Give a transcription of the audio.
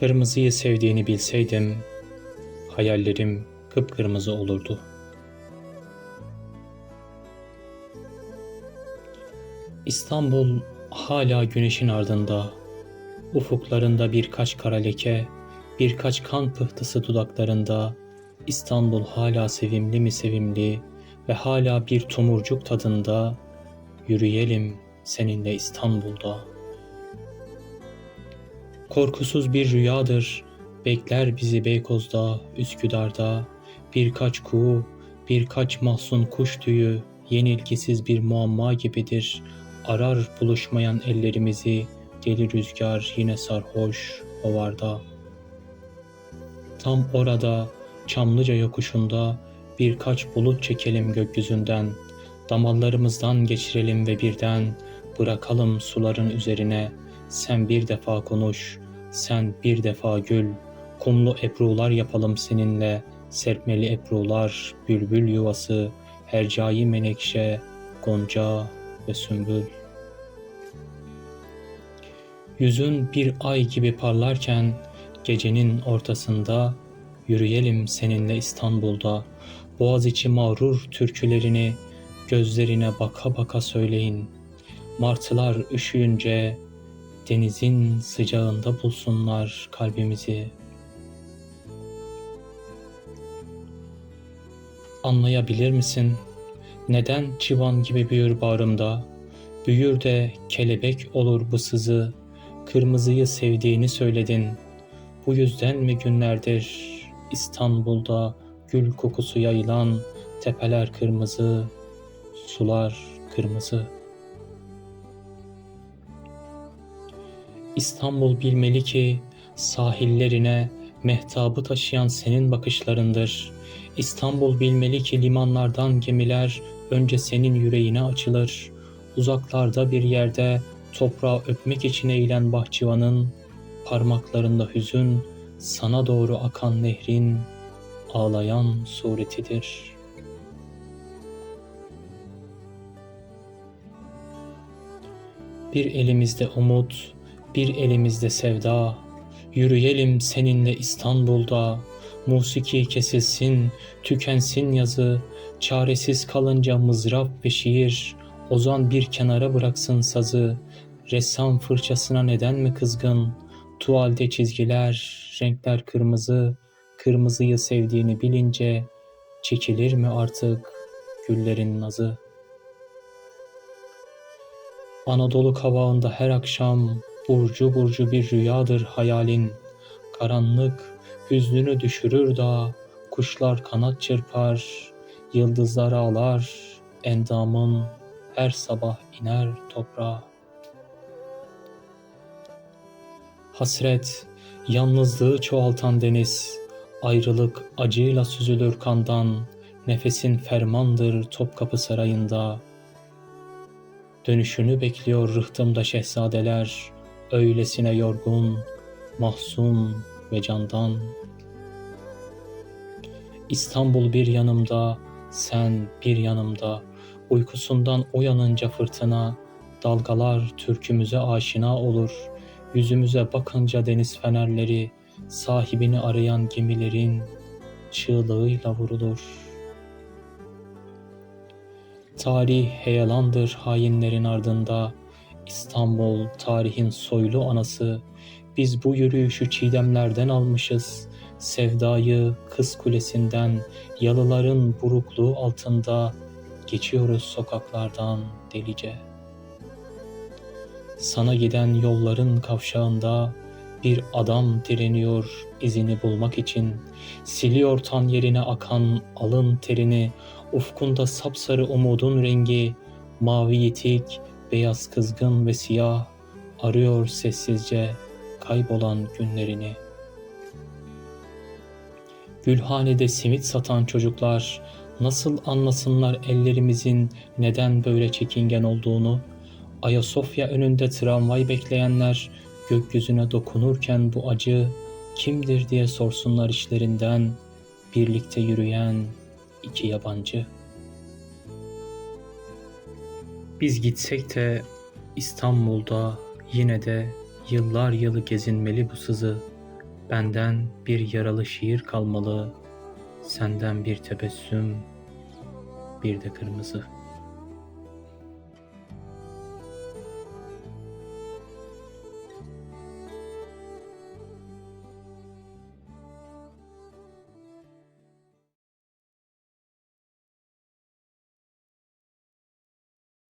Kırmızıyı sevdiğini bilseydim, hayallerim kıpkırmızı olurdu. İstanbul hala güneşin ardında, ufuklarında birkaç kara leke, birkaç kan pıhtısı dudaklarında, İstanbul hala sevimli mi sevimli ve hala bir tomurcuk tadında, yürüyelim seninle İstanbul'da. Korkusuz bir rüyadır, bekler bizi Beykoz'da, Üsküdar'da, birkaç kuğu, birkaç mahzun kuş tüyü, yenilgisiz bir muamma gibidir. Arar buluşmayan ellerimizi, deli rüzgar yine sarhoş hovarda. Tam orada, Çamlıca yokuşunda birkaç bulut çekelim gökyüzünden. Damarlarımızdan geçirelim ve birden bırakalım suların üzerine. Sen bir defa konuş, sen bir defa gül. Kumlu ebrular yapalım seninle. Serpmeli ebrular, bülbül yuvası, hercai menekşe, gonca ve sümbül. Yüzün bir ay gibi parlarken gecenin ortasında yürüyelim seninle İstanbul'da. Boğaziçi mağrur türkülerini gözlerine baka baka söyleyin. Martılar üşüyünce denizin sıcağında bulsunlar kalbimizi. Anlayabilir misin? Neden çıvan gibi büyür bağrımda? Büyür de kelebek olur bu sızı. Kırmızıyı sevdiğini söyledin. Bu yüzden mi günlerdir İstanbul'da gül kokusu yayılan tepeler kırmızı, sular kırmızı. İstanbul bilmeli ki sahillerine mehtabı taşıyan senin bakışlarındır. İstanbul bilmeli ki limanlardan gemiler önce senin yüreğine açılır. Uzaklarda bir yerde toprağı öpmek için eğilen bahçıvanın parmaklarında hüzün, sana doğru akan nehrin ağlayan suretidir. Bir elimizde umut, bir elimizde sevda. Yürüyelim seninle İstanbul'da. Musiki kesilsin, tükensin yazı. Çaresiz kalınca mızrap ve şiir. Ozan bir kenara bıraksın sazı. Ressam fırçasına neden mi kızgın? Tuvalde çizgiler, renkler kırmızı. Kırmızıyı sevdiğini bilince çekilir mi artık güllerin nazı? Anadolu kavağında her akşam burcu burcu bir rüyadır hayalin. Karanlık hüznünü düşürür da kuşlar kanat çırpar, yıldızlar ağlar, endamın her sabah iner toprağa. Hasret, yalnızlığı çoğaltan deniz, ayrılık acıyla süzülür kandan, nefesin fermandır Topkapı Sarayı'nda. Dönüşünü bekliyor rıhtımda şehzadeler, öylesine yorgun, mahzun ve candan. İstanbul bir yanımda, sen bir yanımda, uykusundan uyanınca fırtına, dalgalar türkümüze aşina olur.'' Yüzümüze bakınca deniz fenerleri, sahibini arayan gemilerin çığlığıyla vurulur. Tarih heyelandır hainlerin ardında, İstanbul tarihin soylu anası, biz bu yürüyüşü çiğdemlerden almışız, sevdayı kız kulesinden, yalıların burukluğu altında, geçiyoruz sokaklardan delice.'' Sana giden yolların kavşağında bir adam direniyor izini bulmak için. Siliyor tan yerine akan alın terini, ufkunda sapsarı umudun rengi, mavi yitik, beyaz kızgın ve siyah, arıyor sessizce kaybolan günlerini. Gülhanede simit satan çocuklar nasıl anlasınlar ellerimizin neden böyle çekingen olduğunu?'' Ayasofya önünde tramvay bekleyenler gökyüzüne dokunurken bu acı kimdir diye sorsunlar işlerinden birlikte yürüyen iki yabancı. Biz gitsek de İstanbul'da yine de yıllar yılı gezinmeli bu sızı. Benden bir yaralı şiir kalmalı, senden bir tebessüm, bir de kırmızı.''